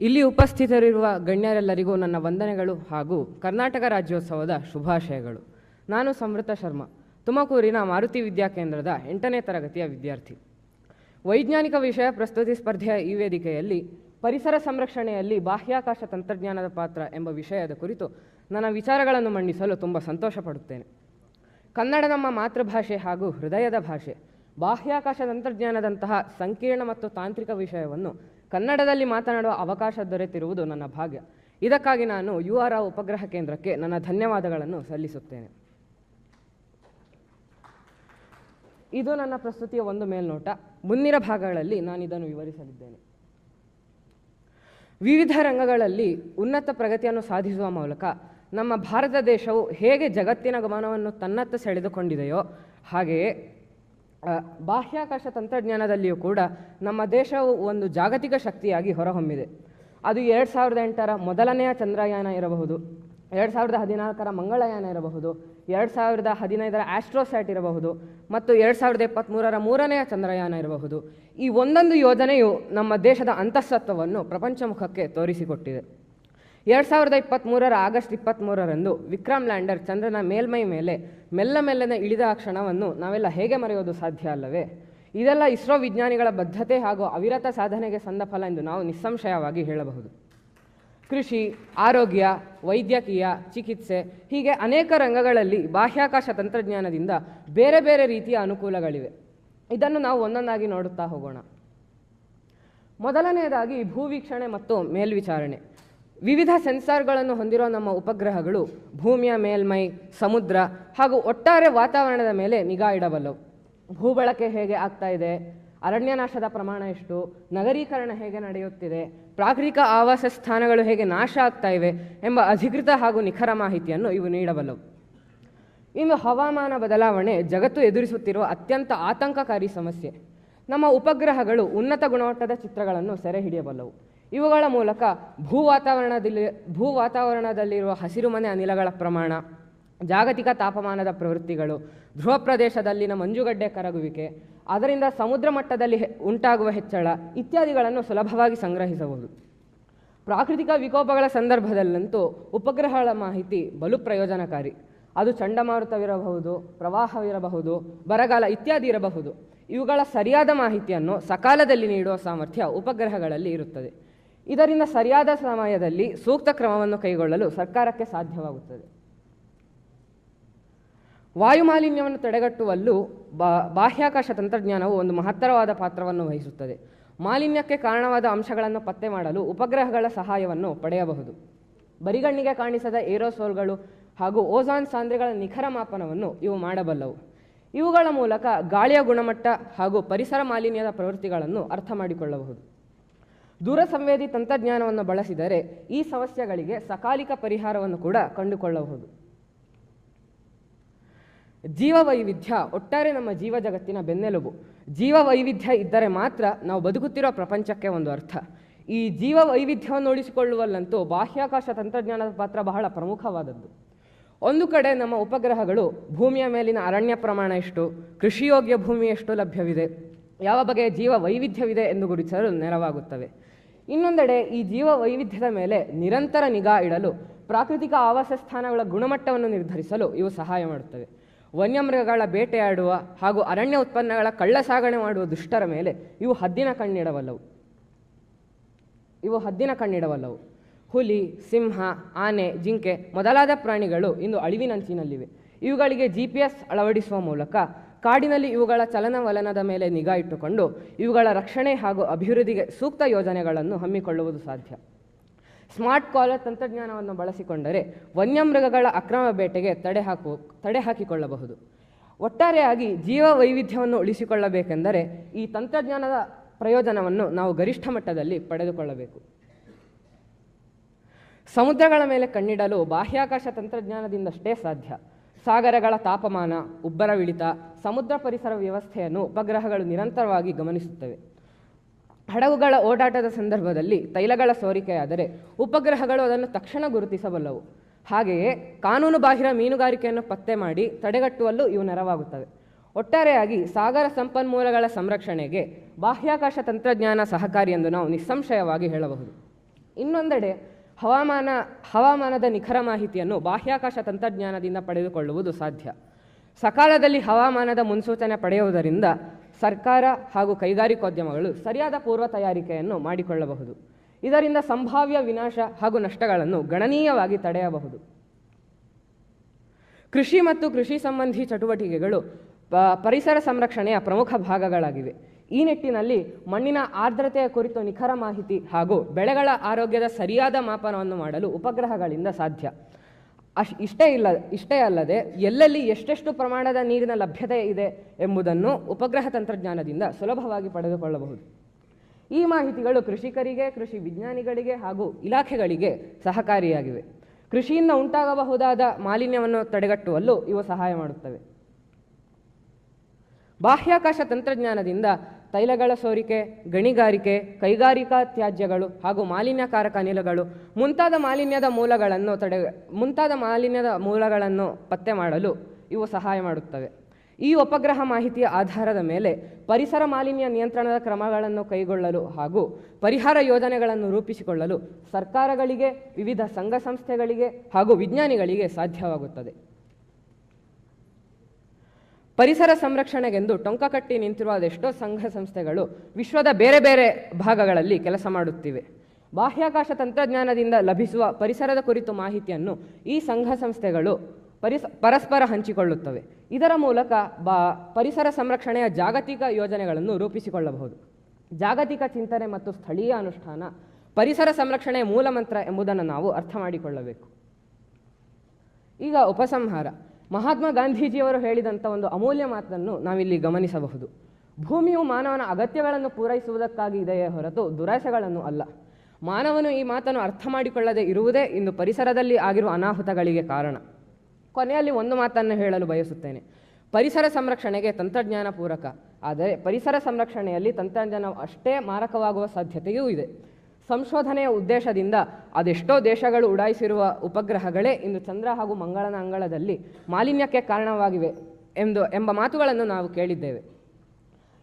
ಇಲ್ಲಿ ಉಪಸ್ಥಿತರಿರುವ ಗಣ್ಯರೆಲ್ಲರಿಗೂ ನನ್ನ ವಂದನೆಗಳು ಹಾಗೂ ಕರ್ನಾಟಕ ರಾಜ್ಯೋತ್ಸವದ ಶುಭಾಶಯಗಳು. ನಾನು ಸಮೃತ ಶರ್ಮಾ, ತುಮಕೂರಿನ ಮಾರುತಿ ವಿದ್ಯಾಕೇಂದ್ರದ ಎಂಟನೇ ತರಗತಿಯ ವಿದ್ಯಾರ್ಥಿ. ವೈಜ್ಞಾನಿಕ ವಿಷಯ ಪ್ರಸ್ತುತಿ ಸ್ಪರ್ಧೆಯ ಈ ವೇದಿಕೆಯಲ್ಲಿ ಪರಿಸರ ಸಂರಕ್ಷಣೆಯಲ್ಲಿ ಬಾಹ್ಯಾಕಾಶ ತಂತ್ರಜ್ಞಾನದ ಪಾತ್ರ ಎಂಬ ವಿಷಯದ ಕುರಿತು ನನ್ನ ವಿಚಾರಗಳನ್ನು ಮಂಡಿಸಲು ತುಂಬ ಸಂತೋಷ ಪಡುತ್ತೇನೆ ಕನ್ನಡ ನಮ್ಮ ಮಾತೃಭಾಷೆ ಹಾಗೂ ಹೃದಯದ ಭಾಷೆ. ಬಾಹ್ಯಾಕಾಶ ತಂತ್ರಜ್ಞಾನದಂತಹ ಸಂಕೀರ್ಣ ಮತ್ತು ತಾಂತ್ರಿಕ ವಿಷಯವನ್ನು ಕನ್ನಡದಲ್ಲಿ ಮಾತನಾಡುವ ಅವಕಾಶ ದೊರೆತಿರುವುದು ನನ್ನ ಭಾಗ್ಯ. ಇದಕ್ಕಾಗಿ ನಾನು ಯು ಆರ್ ಉಪಗ್ರಹ ಕೇಂದ್ರಕ್ಕೆ ನನ್ನ ಧನ್ಯವಾದಗಳನ್ನು ಸಲ್ಲಿಸುತ್ತೇನೆ. ಇದು ನನ್ನ ಪ್ರಸ್ತುತಿಯ ಒಂದು ಮೇಲ್ನೋಟ. ಮುಂದಿನ ಭಾಗಗಳಲ್ಲಿ ನಾನು ಇದನ್ನು ವಿವರಿಸಲಿದ್ದೇನೆ. ವಿವಿಧ ರಂಗಗಳಲ್ಲಿ ಉನ್ನತ ಪ್ರಗತಿಯನ್ನು ಸಾಧಿಸುವ ಮೂಲಕ ನಮ್ಮ ಭಾರತ ದೇಶವು ಹೇಗೆ ಜಗತ್ತಿನ ಗಮನವನ್ನು ತನ್ನತ್ತ ಸೆಳೆದುಕೊಂಡಿದೆಯೋ ಹಾಗೆಯೇ ಆ, ಬಾಹ್ಯಾಕಾಶ ತಂತ್ರಜ್ಞಾನದಲ್ಲಿಯೂ ಕೂಡ ನಮ್ಮ ದೇಶವು ಒಂದು ಜಾಗತಿಕ ಶಕ್ತಿಯಾಗಿ ಹೊರಹೊಮ್ಮಿದೆ. ಅದು ಎರಡು ಸಾವಿರದ ಎಂಟರ ಮೊದಲನೆಯ ಚಂದ್ರಯಾನ ಇರಬಹುದು, ಎರಡು ಸಾವಿರದ ಹದಿನಾಲ್ಕರ ಮಂಗಳಯಾನ ಇರಬಹುದು, ಎರಡು ಸಾವಿರದ ಹದಿನೈದರ ಆಸ್ಟ್ರೋಸ್ಯಾಟ್ ಇರಬಹುದು, ಮತ್ತು ಎರಡು ಸಾವಿರದ ಇಪ್ಪತ್ತ್ಮೂರರ ಮೂರನೆಯ ಚಂದ್ರಯಾನ ಇರಬಹುದು. ಈ ಒಂದೊಂದು ಯೋಜನೆಯು ನಮ್ಮ ದೇಶದ ಅಂತಃಸತ್ವವನ್ನು ಪ್ರಪಂಚಮುಖಕ್ಕೆ ತೋರಿಸಿಕೊಟ್ಟಿದೆ. ಎರಡು ಸಾವಿರದ ಇಪ್ಪತ್ತ್ಮೂರರ ಆಗಸ್ಟ್ ಇಪ್ಪತ್ತ್ಮೂರರಂದು ವಿಕ್ರಮ್ ಲ್ಯಾಂಡರ್ ಚಂದ್ರನ ಮೇಲ್ಮೈ ಮೇಲೆ ಮೆಲ್ಲ ಮೆಲ್ಲನೆ ಇಳಿದ ಆ ಕ್ಷಣವನ್ನು ನಾವೆಲ್ಲ ಹೇಗೆ ಮರೆಯೋದು ಸಾಧ್ಯ ಅಲ್ಲವೇ? ಇದೆಲ್ಲ ಇಸ್ರೋ ವಿಜ್ಞಾನಿಗಳ ಬದ್ಧತೆ ಹಾಗೂ ಅವಿರತ ಸಾಧನೆಗೆ ಸಂದ ಫಲ ಎಂದು ನಾವು ನಿಸ್ಸಂಶಯವಾಗಿ ಹೇಳಬಹುದು. ಕೃಷಿ, ಆರೋಗ್ಯ, ವೈದ್ಯಕೀಯ, ಚಿಕಿತ್ಸೆ ಹೀಗೆ ಅನೇಕ ರಂಗಗಳಲ್ಲಿ ಬಾಹ್ಯಾಕಾಶ ತಂತ್ರಜ್ಞಾನದಿಂದ ಬೇರೆ ಬೇರೆ ರೀತಿಯ ಅನುಕೂಲಗಳಿವೆ. ಇದನ್ನು ನಾವು ಒಂದೊಂದಾಗಿ ನೋಡುತ್ತಾ ಹೋಗೋಣ. ಮೊದಲನೆಯದಾಗಿ ಭೂವೀಕ್ಷಣೆ ಮತ್ತು ಮೇಲ್ವಿಚಾರಣೆ. ವಿವಿಧ ಸೆನ್ಸಾರ್ಗಳನ್ನು ಹೊಂದಿರೋ ನಮ್ಮ ಉಪಗ್ರಹಗಳು ಭೂಮಿಯ ಮೇಲ್ಮೈ, ಸಮುದ್ರ ಹಾಗೂ ಒಟ್ಟಾರೆ ವಾತಾವರಣದ ಮೇಲೆ ನಿಗಾ ಇಡಬಲ್ಲವು. ಭೂಬಳಕೆ ಹೇಗೆ ಆಗ್ತಾ ಇದೆ? ಅರಣ್ಯನಾಶದ ಪ್ರಮಾಣ ಎಷ್ಟು? ನಗರೀಕರಣ ಹೇಗೆ ನಡೆಯುತ್ತಿದೆ? ಪ್ರಾಕೃತಿಕ ಆವಾಸ ಸ್ಥಾನಗಳು ಹೇಗೆ ನಾಶ ಆಗ್ತಾ ಇವೆ ಎಂಬ ಅಧಿಕೃತ ಹಾಗೂ ನಿಖರ ಮಾಹಿತಿಯನ್ನು ಇವು ನೀಡಬಲ್ಲವು. ಇನ್ನು ಹವಾಮಾನ ಬದಲಾವಣೆ ಜಗತ್ತು ಎದುರಿಸುತ್ತಿರುವ ಅತ್ಯಂತ ಆತಂಕಕಾರಿ ಸಮಸ್ಯೆ. ನಮ್ಮ ಉಪಗ್ರಹಗಳು ಉನ್ನತ ಗುಣಮಟ್ಟದ ಚಿತ್ರಗಳನ್ನು ಸೆರೆ ಹಿಡಿಯಬಲ್ಲವು. ಇವುಗಳ ಮೂಲಕ ಭೂ ವಾತಾವರಣದಲ್ಲಿ ಭೂ ವಾತಾವರಣದಲ್ಲಿರುವ ಹಸಿರುಮನೆ ಅನಿಲಗಳ ಪ್ರಮಾಣ, ಜಾಗತಿಕ ತಾಪಮಾನದ ಪ್ರವೃತ್ತಿಗಳು ಧ್ರುವ ಪ್ರದೇಶದಲ್ಲಿನ ಮಂಜುಗಡ್ಡೆ ಕರಗುವಿಕೆ, ಅದರಿಂದ ಸಮುದ್ರ ಮಟ್ಟದಲ್ಲಿ ಉಂಟಾಗುವ ಹೆಚ್ಚಳ ಇತ್ಯಾದಿಗಳನ್ನು ಸುಲಭವಾಗಿ ಸಂಗ್ರಹಿಸಬಹುದು. ಪ್ರಾಕೃತಿಕ ವಿಕೋಪಗಳ ಸಂದರ್ಭದಲ್ಲಂತೂ ಉಪಗ್ರಹಗಳ ಮಾಹಿತಿ ಬಲು ಪ್ರಯೋಜನಕಾರಿ. ಅದು ಚಂಡಮಾರುತವಿರಬಹುದು, ಪ್ರವಾಹವಿರಬಹುದು, ಬರಗಾಲ ಇತ್ಯಾದಿ ಇರಬಹುದು. ಇವುಗಳ ಸರಿಯಾದ ಮಾಹಿತಿಯನ್ನು ಸಕಾಲದಲ್ಲಿ ನೀಡುವ ಸಾಮರ್ಥ್ಯ ಉಪಗ್ರಹಗಳಲ್ಲಿ ಇರುತ್ತದೆ. ಇದರಿಂದ ಸರಿಯಾದ ಸಮಯದಲ್ಲಿ ಸೂಕ್ತ ಕ್ರಮವನ್ನು ಕೈಗೊಳ್ಳಲು ಸರ್ಕಾರಕ್ಕೆ ಸಾಧ್ಯವಾಗುತ್ತದೆ. ವಾಯುಮಾಲಿನ್ಯವನ್ನು ತಡೆಗಟ್ಟುವಲ್ಲೂ ಬಾ, ಬಾಹ್ಯಾಕಾಶ ತಂತ್ರಜ್ಞಾನವು ಒಂದು ಮಹತ್ತರವಾದ ಪಾತ್ರವನ್ನು ವಹಿಸುತ್ತದೆ. ಮಾಲಿನ್ಯಕ್ಕೆ ಕಾರಣವಾದ ಅಂಶಗಳನ್ನು ಪತ್ತೆ ಮಾಡಲು ಉಪಗ್ರಹಗಳ ಸಹಾಯವನ್ನು ಪಡೆಯಬಹುದು. ಬರಿಗಣ್ಣಿಗೆ ಕಾಣಿಸದ ಏರೋಸೋಲ್ಗಳು ಹಾಗೂ ಓಝಾನ್ ಸಾಂದ್ರೆಗಳ ನಿಖರ ಮಾಪನವನ್ನು ಇವು ಮಾಡಬಲ್ಲವು. ಇವುಗಳ ಮೂಲಕ ಗಾಳಿಯ ಗುಣಮಟ್ಟ ಹಾಗೂ ಪರಿಸರ ಮಾಲಿನ್ಯದ ಪ್ರವೃತ್ತಿಗಳನ್ನು ಅರ್ಥ ಮಾಡಿಕೊಳ್ಳಬಹುದು. ದೂರ ಸಂವೇದಿ ತಂತ್ರಜ್ಞಾನವನ್ನು ಬಳಸಿದರೆ ಈ ಸಮಸ್ಯೆಗಳಿಗೆ ಸಕಾಲಿಕ ಪರಿಹಾರವನ್ನು ಕೂಡ ಕಂಡುಕೊಳ್ಳಬಹುದು. ಜೀವವೈವಿಧ್ಯ ಒಟ್ಟಾರೆ ನಮ್ಮ ಜೀವ ಜಗತ್ತಿನ ಬೆನ್ನೆಲುಬು. ಜೀವವೈವಿಧ್ಯ ಇದ್ದರೆ ಮಾತ್ರ ನಾವು ಬದುಕುತ್ತಿರುವ ಪ್ರಪಂಚಕ್ಕೆ ಒಂದು ಅರ್ಥ. ಈ ಜೀವ ವೈವಿಧ್ಯವನ್ನು ಉಳಿಸಿಕೊಳ್ಳುವಲ್ಲಂತೂ ಬಾಹ್ಯಾಕಾಶ ತಂತ್ರಜ್ಞಾನದ ಪಾತ್ರ ಬಹಳ ಪ್ರಮುಖವಾದದ್ದು. ಒಂದು ಕಡೆ ನಮ್ಮ ಉಪಗ್ರಹಗಳು ಭೂಮಿಯ ಮೇಲಿನ ಅರಣ್ಯ ಪ್ರಮಾಣ ಎಷ್ಟು, ಕೃಷಿಯೋಗ್ಯ ಭೂಮಿ ಎಷ್ಟು ಲಭ್ಯವಿದೆ? ಯಾವ ಬಗೆಯ ಜೀವ ವೈವಿಧ್ಯವಿದೆ ಎಂದು ಗುರುತಿಸಲು ನೆರವಾಗುತ್ತವೆ. ಇನ್ನೊಂದೆಡೆ, ಈ ಜೀವ ವೈವಿಧ್ಯದ ಮೇಲೆ ನಿರಂತರ ನಿಗಾ ಇಡಲು ಪ್ರಾಕೃತಿಕ ಆವಾಸ ಸ್ಥಾನಗಳ ಗುಣಮಟ್ಟವನ್ನು ನಿರ್ಧರಿಸಲು ಇವು ಸಹಾಯ ಮಾಡುತ್ತವೆ. ವನ್ಯಮೃಗಗಳ ಬೇಟೆಯಾಡುವ ಹಾಗೂ ಅರಣ್ಯ ಉತ್ಪನ್ನಗಳ ಕಳ್ಳ ಸಾಗಣೆ ಮಾಡುವ ದುಷ್ಟರ ಮೇಲೆ ಇವು ಹದ್ದಿನ ಕಣ್ಣಿಡವಲ್ಲವು ಇವು ಹದ್ದಿನ ಕಣ್ಣಿಡವಲ್ಲವು ಹುಲಿ, ಸಿಂಹ, ಆನೆ, ಜಿಂಕೆ ಮೊದಲಾದ ಪ್ರಾಣಿಗಳು ಇಂದು ಅಳಿವಿನಂಚಿನಲ್ಲಿವೆ. ಇವುಗಳಿಗೆ ಜಿ ಪಿ ಎಸ್ ಅಳವಡಿಸುವ ಮೂಲಕ ಕಾಡಿನಲ್ಲಿ ಇವುಗಳ ಚಲನವಲನದ ಮೇಲೆ ನಿಗಾ ಇಟ್ಟುಕೊಂಡು ಇವುಗಳ ರಕ್ಷಣೆ ಹಾಗೂ ಅಭಿವೃದ್ಧಿಗೆ ಸೂಕ್ತ ಯೋಜನೆಗಳನ್ನು ಹಮ್ಮಿಕೊಳ್ಳುವುದು ಸಾಧ್ಯ. ಸ್ಮಾರ್ಟ್ ಕಾಲರ್ ತಂತ್ರಜ್ಞಾನವನ್ನು ಬಳಸಿಕೊಂಡರೆ ವನ್ಯಮೃಗಗಳ ಅಕ್ರಮ ಬೇಟೆಗೆ ತಡೆ ಹಾಕು, ತಡೆ ಹಾಕಿಕೊಳ್ಳಬಹುದು. ಒಟ್ಟಾರೆಯಾಗಿ ಜೀವ ವೈವಿಧ್ಯವನ್ನು ಉಳಿಸಿಕೊಳ್ಳಬೇಕೆಂದರೆ ಈ ತಂತ್ರಜ್ಞಾನದ ಪ್ರಯೋಜನವನ್ನು ನಾವು ಗರಿಷ್ಠ ಮಟ್ಟದಲ್ಲಿ ಪಡೆದುಕೊಳ್ಳಬೇಕು. ಸಮುದ್ರಗಳ ಮೇಲೆ ಕಣ್ಣಿಡಲು ಬಾಹ್ಯಾಕಾಶ ತಂತ್ರಜ್ಞಾನದಿಂದಷ್ಟೇ ಸಾಧ್ಯ. ಸಾಗರಗಳ ತಾಪಮಾನ, ಉಬ್ಬರವಿಳಿತ, ಸಮುದ್ರ ಪರಿಸರ ವ್ಯವಸ್ಥೆಯನ್ನು ಉಪಗ್ರಹಗಳು ನಿರಂತರವಾಗಿ ಗಮನಿಸುತ್ತವೆ. ಹಡಗುಗಳ ಓಡಾಟದ ಸಂದರ್ಭದಲ್ಲಿ ತೈಲಗಳ ಸೋರಿಕೆಯಾದರೆ ಉಪಗ್ರಹಗಳು ಅದನ್ನು ತಕ್ಷಣ ಗುರುತಿಸಬಲ್ಲವು. ಹಾಗೆಯೇ ಕಾನೂನು ಬಾಹಿರ ಮೀನುಗಾರಿಕೆಯನ್ನು ಪತ್ತೆ ಮಾಡಿ ತಡೆಗಟ್ಟುವಲ್ಲೂ ಇವು ನೆರವಾಗುತ್ತವೆ. ಒಟ್ಟಾರೆಯಾಗಿ ಸಾಗರ ಸಂಪನ್ಮೂಲಗಳ ಸಂರಕ್ಷಣೆಗೆ ಬಾಹ್ಯಾಕಾಶ ತಂತ್ರಜ್ಞಾನ ಸಹಕಾರಿ ಎಂದು ನಾವು ನಿಸ್ಸಂಶಯವಾಗಿ ಹೇಳಬಹುದು. ಇನ್ನೊಂದೆಡೆ ಹವಾಮಾನ, ಹವಾಮಾನದ ನಿಖರ ಮಾಹಿತಿಯನ್ನು ಬಾಹ್ಯಾಕಾಶ ತಂತ್ರಜ್ಞಾನದಿಂದ ಪಡೆದುಕೊಳ್ಳುವುದು ಸಾಧ್ಯ. ಸಕಾಲದಲ್ಲಿ ಹವಾಮಾನದ ಮುನ್ಸೂಚನೆ ಪಡೆಯುವುದರಿಂದ ಸರ್ಕಾರ ಹಾಗೂ ಕೈಗಾರಿಕೋದ್ಯಮಗಳು ಸರಿಯಾದ ಪೂರ್ವ ತಯಾರಿಕೆಯನ್ನು ಮಾಡಿಕೊಳ್ಳಬಹುದು. ಇದರಿಂದ ಸಂಭಾವ್ಯ ವಿನಾಶ ಹಾಗೂ ನಷ್ಟಗಳನ್ನು ಗಣನೀಯವಾಗಿ ತಡೆಯಬಹುದು. ಕೃಷಿ ಮತ್ತು ಕೃಷಿ ಸಂಬಂಧಿ ಚಟುವಟಿಕೆಗಳು ಪರಿಸರ ಸಂರಕ್ಷಣೆಯ ಪ್ರಮುಖ ಭಾಗಗಳಾಗಿವೆ. ಈ ನಿಟ್ಟಿನಲ್ಲಿ ಮಣ್ಣಿನ ಆರ್ದ್ರತೆಯ ಕುರಿತು ನಿಖರ ಮಾಹಿತಿ ಹಾಗೂ ಬೆಳೆಗಳ ಆರೋಗ್ಯದ ಸರಿಯಾದ ಮಾಪನವನ್ನು ಮಾಡಲು ಉಪಗ್ರಹಗಳಿಂದ ಸಾಧ್ಯ. ಅಶ್, ಇಷ್ಟೇ ಇಲ್ಲ, ಇಷ್ಟೇ ಅಲ್ಲದೆ ಎಲ್ಲೆಲ್ಲಿ ಎಷ್ಟೆಷ್ಟು ಪ್ರಮಾಣದ ನೀರಿನ ಲಭ್ಯತೆ ಇದೆ ಎಂಬುದನ್ನು ಉಪಗ್ರಹ ತಂತ್ರಜ್ಞಾನದಿಂದ ಸುಲಭವಾಗಿ ಪಡೆದುಕೊಳ್ಳಬಹುದು. ಈ ಮಾಹಿತಿಗಳು ಕೃಷಿಕರಿಗೆ, ಕೃಷಿ ವಿಜ್ಞಾನಿಗಳಿಗೆ ಹಾಗೂ ಇಲಾಖೆಗಳಿಗೆ ಸಹಕಾರಿಯಾಗಿವೆ. ಕೃಷಿಯಿಂದ ಉಂಟಾಗಬಹುದಾದ ಮಾಲಿನ್ಯವನ್ನು ತಡೆಗಟ್ಟುವಲ್ಲೂ ಇವು ಸಹಾಯ ಮಾಡುತ್ತವೆ. ಬಾಹ್ಯಾಕಾಶ ತಂತ್ರಜ್ಞಾನದಿಂದ ತೈಲಗಳ ಸೋರಿಕೆ, ಗಣಿಗಾರಿಕೆ, ಕೈಗಾರಿಕಾ ತ್ಯಾಜ್ಯಗಳು ಹಾಗೂ ಮಾಲಿನ್ಯಕಾರಕ ಅನಿಲಗಳು ಮುಂತಾದ ಮಾಲಿನ್ಯದ ಮೂಲಗಳನ್ನು ತಡೆ, ಮುಂತಾದ ಮಾಲಿನ್ಯದ ಮೂಲಗಳನ್ನು ಪತ್ತೆ ಮಾಡಲು ಇವು ಸಹಾಯ ಮಾಡುತ್ತವೆ. ಈ ಉಪಗ್ರಹ ಮಾಹಿತಿಯ ಆಧಾರದ ಮೇಲೆ ಪರಿಸರ ಮಾಲಿನ್ಯ ನಿಯಂತ್ರಣದ ಕ್ರಮಗಳನ್ನು ಕೈಗೊಳ್ಳಲು ಹಾಗೂ ಪರಿಹಾರ ಯೋಜನೆಗಳನ್ನು ರೂಪಿಸಿಕೊಳ್ಳಲು ಸರ್ಕಾರಗಳಿಗೆ, ವಿವಿಧ ಸಂಘ ಸಂಸ್ಥೆಗಳಿಗೆ ಹಾಗೂ ವಿಜ್ಞಾನಿಗಳಿಗೆ ಸಾಧ್ಯವಾಗುತ್ತದೆ. ಪರಿಸರ ಸಂರಕ್ಷಣೆಗೆಂದು ಟೊಂಕ ಕಟ್ಟಿ ನಿಂತಿರುವ ಅದೆಷ್ಟೋ ಸಂಘ ಸಂಸ್ಥೆಗಳು ವಿಶ್ವದ ಬೇರೆ ಬೇರೆ ಭಾಗಗಳಲ್ಲಿ ಕೆಲಸ ಮಾಡುತ್ತಿವೆ. ಬಾಹ್ಯಾಕಾಶ ತಂತ್ರಜ್ಞಾನದಿಂದ ಲಭಿಸುವ ಪರಿಸರದ ಕುರಿತು ಮಾಹಿತಿಯನ್ನು ಈ ಸಂಘ ಸಂಸ್ಥೆಗಳು ಪರಿಸ, ಪರಸ್ಪರ ಹಂಚಿಕೊಳ್ಳುತ್ತವೆ. ಇದರ ಮೂಲಕ ಬಾ, ಪರಿಸರ ಸಂರಕ್ಷಣೆಯ ಜಾಗತಿಕ ಯೋಜನೆಗಳನ್ನು ರೂಪಿಸಿಕೊಳ್ಳಬಹುದು. ಜಾಗತಿಕ ಚಿಂತನೆ ಮತ್ತು ಸ್ಥಳೀಯ ಅನುಷ್ಠಾನ ಪರಿಸರ ಸಂರಕ್ಷಣೆಯ ಮೂಲಮಂತ್ರ ಎಂಬುದನ್ನು ನಾವು ಅರ್ಥ ಮಾಡಿಕೊಳ್ಳಬೇಕು. ಈಗ ಉಪಸಂಹಾರ. ಮಹಾತ್ಮ ಗಾಂಧೀಜಿಯವರು ಹೇಳಿದಂಥ ಒಂದು ಅಮೂಲ್ಯ ಮಾತನ್ನು ನಾವಿಲ್ಲಿ ಗಮನಿಸಬಹುದು. ಭೂಮಿಯು ಮಾನವನ ಅಗತ್ಯಗಳನ್ನು ಪೂರೈಸುವುದಕ್ಕಾಗಿ ಇದೆಯೇ ಹೊರತು ದುರಾಸೆಗಳನ್ನು ಅಲ್ಲ. ಮಾನವನು ಈ ಮಾತನ್ನು ಅರ್ಥ ಮಾಡಿಕೊಳ್ಳದೆ ಇರುವುದೇ ಇಂದು ಪರಿಸರದಲ್ಲಿ ಆಗಿರುವ ಅನಾಹುತಗಳಿಗೆ ಕಾರಣ. ಕೊನೆಯಲ್ಲಿ ಒಂದು ಮಾತನ್ನು ಹೇಳಲು ಬಯಸುತ್ತೇನೆ. ಪರಿಸರ ಸಂರಕ್ಷಣೆಗೆ ತಂತ್ರಜ್ಞಾನ ಪೂರಕ. ಆದರೆ ಪರಿಸರ ಸಂರಕ್ಷಣೆಯಲ್ಲಿ ತಂತ್ರಜ್ಞಾನ ಅಷ್ಟೇ ಮಾರಕವಾಗುವ ಸಾಧ್ಯತೆಯೂ ಇದೆ. ಸಂಶೋಧನೆಯ ಉದ್ದೇಶದಿಂದ ಅದೆಷ್ಟೋ ದೇಶಗಳು ಉಡಾಯಿಸಿರುವ ಉಪಗ್ರಹಗಳೇ ಇಂದು ಚಂದ್ರ ಹಾಗೂ ಮಂಗಳನ ಅಂಗಳದಲ್ಲಿ ಮಾಲಿನ್ಯಕ್ಕೆ ಕಾರಣವಾಗಿವೆ ಎಂದು ಎಂಬ ಮಾತುಗಳನ್ನು ನಾವು ಕೇಳಿದ್ದೇವೆ.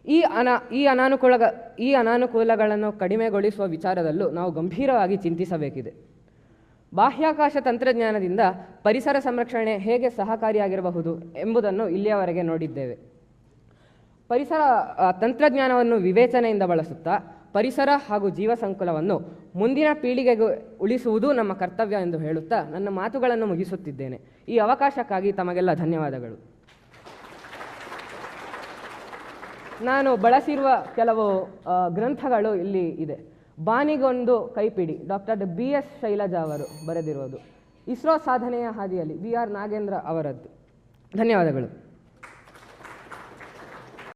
ಈ ಅನಾ, ಈ ಅನಾನುಕೂಲ ಈ ಅನಾನುಕೂಲಗಳನ್ನು ಕಡಿಮೆಗೊಳಿಸುವ ವಿಚಾರದಲ್ಲೂ ನಾವು ಗಂಭೀರವಾಗಿ ಚಿಂತಿಸಬೇಕಿದೆ. ಬಾಹ್ಯಾಕಾಶ ತಂತ್ರಜ್ಞಾನದಿಂದ ಪರಿಸರ ಸಂರಕ್ಷಣೆ ಹೇಗೆ ಸಹಕಾರಿಯಾಗಿರಬಹುದು ಎಂಬುದನ್ನು ಇಲ್ಲಿಯವರೆಗೆ ನೋಡಿದ್ದೇವೆ. ಪರಿಸರ ತಂತ್ರಜ್ಞಾನವನ್ನು ವಿವೇಚನೆಯಿಂದ ಬಳಸುತ್ತಾ ಪರಿಸರ ಹಾಗೂ ಜೀವ ಸಂಕುಲವನ್ನು ಮುಂದಿನ ಪೀಳಿಗೆಗೆ ಉಳಿಸುವುದು ನಮ್ಮ ಕರ್ತವ್ಯ ಎಂದು ಹೇಳುತ್ತಾ ನನ್ನ ಮಾತುಗಳನ್ನು ಮುಗಿಸುತ್ತಿದ್ದೇನೆ. ಈ ಅವಕಾಶಕ್ಕಾಗಿ ತಮಗೆಲ್ಲ ಧನ್ಯವಾದಗಳು. ನಾನು ಬಳಸಿರುವ ಕೆಲವು ಗ್ರಂಥಗಳು ಇಲ್ಲಿ ಇದೆ. ಬಾನಿಗೊಂದು ಕೈಪಿಡಿ. ಡಾಕ್ಟರ್ ಬಿ ಎಸ್ ಶೈಲಜಾ ಅವರು ಬರೆದಿರುವುದು ಇಸ್ರೋ ಸಾಧನೆಯ ಹಾದಿಯಲ್ಲಿ ಬಿ ಆರ್ ನಾಗೇಂದ್ರ ಅವರದ್ದು. ಧನ್ಯವಾದಗಳು.